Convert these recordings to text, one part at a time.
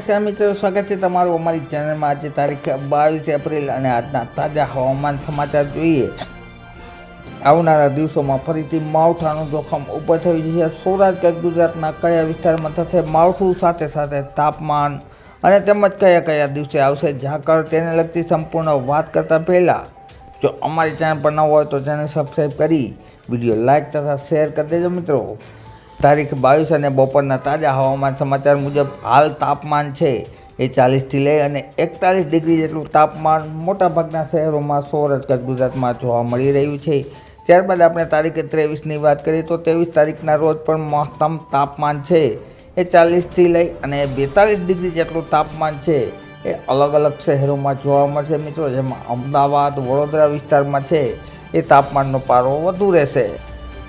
નમસ્કાર મિત્રો, સ્વાગત છે તમારું અમારી ચેનલમાં આજે તારીખ બાવીસ એપ્રિલ અને આજના તાજા હવામાન સમાચાર જોઈએ. આવનારા દિવસોમાં ફરીથી માવઠાનું જોખમ ઊભું થયું છે સૌરાષ્ટ્ર ગુજરાતના કયા વિસ્તારમાં થશે માવઠું? સાથે સાથે તાપમાન અને તેમજ કયા કયા દિવસે આવશે ઝાકળ તેને લગતી સંપૂર્ણ વાત કરતાં પહેલાં, જો અમારી ચેનલ પર ન હોય તો ચેનલ સબસ્ક્રાઈબ કરી, વીડિયો લાઇક તથા શેર કરી દેજો મિત્રો. તારીખ બાવીસ અને બપોરના તાજા હવામાન સમાચાર મુજબ હાલ તાપમાન છે એ ચાલીસથી લઈ અને એકતાલીસ ડિગ્રી જેટલું તાપમાન મોટાભાગના શહેરોમાં સોરઠ કચ્છ ગુજરાતમાં જોવા મળી રહ્યું છે. ત્યારબાદ આપણે તારીખ ત્રેવીસની વાત કરીએ તો ત્રેવીસ તારીખના રોજ પણ મહત્તમ તાપમાન છે. એ ચાલીસથી લઈ અને બેતાલીસ ડિગ્રી જેટલું તાપમાન છે. એ અલગ અલગ શહેરોમાં જોવા મળશે મિત્રો, જેમાં અમદાવાદ, વડોદરા વિસ્તારમાં છે. એ તાપમાનનો પારો વધુ રહેશે.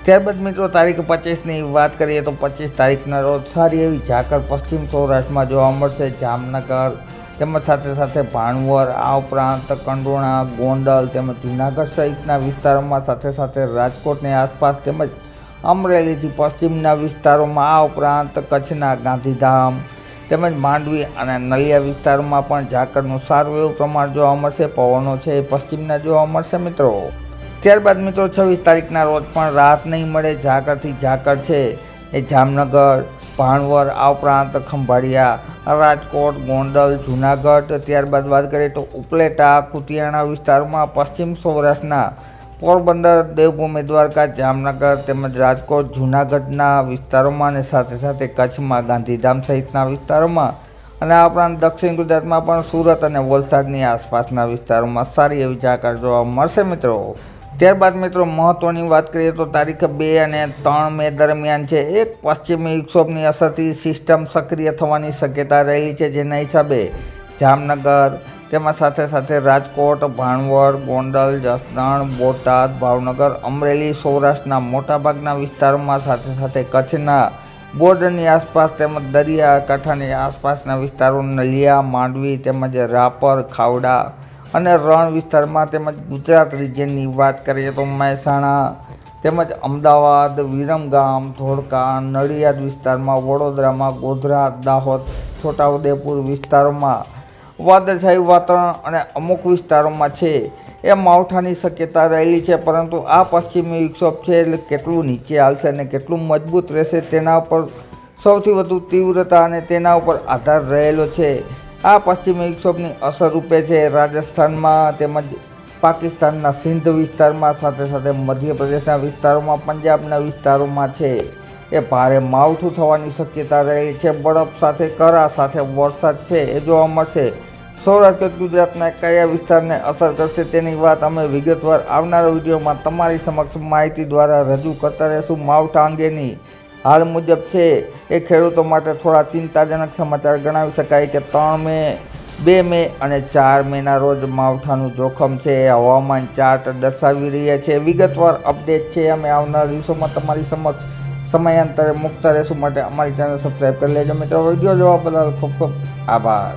ત્યારબાદ મિત્રો, તારીખ પચીસની વાત કરીએ તો પચીસ તારીખના રોજ સારી એવી ઝાકર પશ્ચિમ સૌરાષ્ટ્રમાં જોવા મળશે. જામનગર તેમજ સાથે સાથે ભાણવર આ ઉપરાંત કંડોણા, ગોંડલ તેમજ જૂનાગઢ સહિતના વિસ્તારોમાં સાથે સાથે રાજકોટની આસપાસ તેમજ અમરેલીથી પશ્ચિમના વિસ્તારોમાં આ ઉપરાંત કચ્છના ગાંધીધામ તેમજ માંડવી અને નલિયા વિસ્તારોમાં પણ ઝાકરનું સારું એવું પ્રમાણ જોવા મળશે. પવનો છે એ પશ્ચિમના જોવા મળશે મિત્રો. ત્યારબાદ મિત્રો છવ્વીસ તારીખના રોજ પણ રાહત નહીં મળે, ઝાકરથી ઝાકર છે એ જામનગર ભાણવર આ ઉપરાંત ખંભાળિયા, રાજકોટ, ગોંડલ, જૂનાગઢ, ત્યારબાદ વાત કરીએ તો ઉપલેટા, કુતિયાણા વિસ્તારમાં પશ્ચિમ સૌરાષ્ટ્રના પોરબંદર, દેવભૂમિ, દ્વારકા, જામનગર તેમજ રાજકોટ, જૂનાગઢના વિસ્તારોમાં અને સાથે સાથે કચ્છમાં, ગાંધીધામ સહિતના વિસ્તારોમાં અને આ ઉપરાંત દક્ષિણ ગુજરાતમાં પણ સુરત અને વલસાડની આસપાસના વિસ્તારોમાં સારી એવી ઝાકર જોવા મળશે મિત્રો. ત્યારબાદ મિત્રો મહત્ત્વની વાત કરીએ તો તારીખ બે અને ત્રણ મે દરમિયાન છે, એક પશ્ચિમી વિક્ષોભની અસરથી સિસ્ટમ સક્રિય થવાની શક્યતા રહેલી છે જેના હિસાબે જામનગર, તેમાં સાથે સાથે રાજકોટ, ભાણવડ, ગોંડલ, જસદણ, બોટાદ, ભાવનગર, અમરેલી, સૌરાષ્ટ્રના મોટાભાગના વિસ્તારોમાં સાથે સાથે કચ્છના બોર્ડરની આસપાસ તેમજ દરિયાકાંઠાની આસપાસના વિસ્તારો નલિયા, માંડવી તેમજ રાપર, ખાવડા અને રણ વિસ્તારમાં તેમજ ગુજરાત રિજિયનની વાત કરીએ તો મહેસાણા તેમજ અમદાવાદ, વિરમગામ, ધોળકા, નડિયાદ વિસ્તારમાં, વડોદરામાં, ગોધરા, દાહોદ, છોટાઉદેપુર વિસ્તારોમાં વાદળછાયું વાતાવરણ અને અમુક વિસ્તારોમાં છે. એ માવઠાની શક્યતા રહેલી છે, પરંતુ આ પશ્ચિમી વિક્ષોભ છે એટલે કેટલું નીચે હાલશે અને કેટલું મજબૂત રહેશે તેના ઉપર સૌથી વધુ તીવ્રતા અને તેના ઉપર આધાર રહેલો છે. આ પશ્ચિમી વિક્ષોભની અસર રૂપે છે રાજસ્થાનમાં તેમજ પાકિસ્તાનના સિંધ વિસ્તારમાં સાથે સાથે મધ્યપ્રદેશના વિસ્તારોમાં પંજાબના વિસ્તારોમાં છે. એ ભારે માવઠું થવાની શક્યતા રહેલી છે. બરફ સાથે, કરા સાથે વરસાદ છે એ જોવા મળશે. સૌરાષ્ટ્ર, ગુજરાતના કયા વિસ્તારને અસર કરશે તેની વાત અમે વિગતવાર આવનારા વિડીયોમાં તમારી સમક્ષ માહિતી દ્વારા રજૂ કરતા રહીશું માવઠા અંગેની. હાલ મુજબ છે એ ખેડૂતો માટે થોડા ચિંતાજનક સમાચાર ગણાવી શકાય કે ત્રણ મે, બે મે અને ચાર મેના રોજ માવઠાનું જોખમ છે. એ હવામાન ચાર્ટ દર્શાવી રહ્યા છે. વિગતવાર અપડેટ છે. અમે આવનારા દિવસોમાં તમારી સમક્ષ સમયાંતરે મુકતા રહેશું માટે અમારી ચેનલ સબસ્ક્રાઈબ કરી લેજો. મિત્રો, વીડિયો જોવા બદલ ખૂબ ખૂબ આભાર.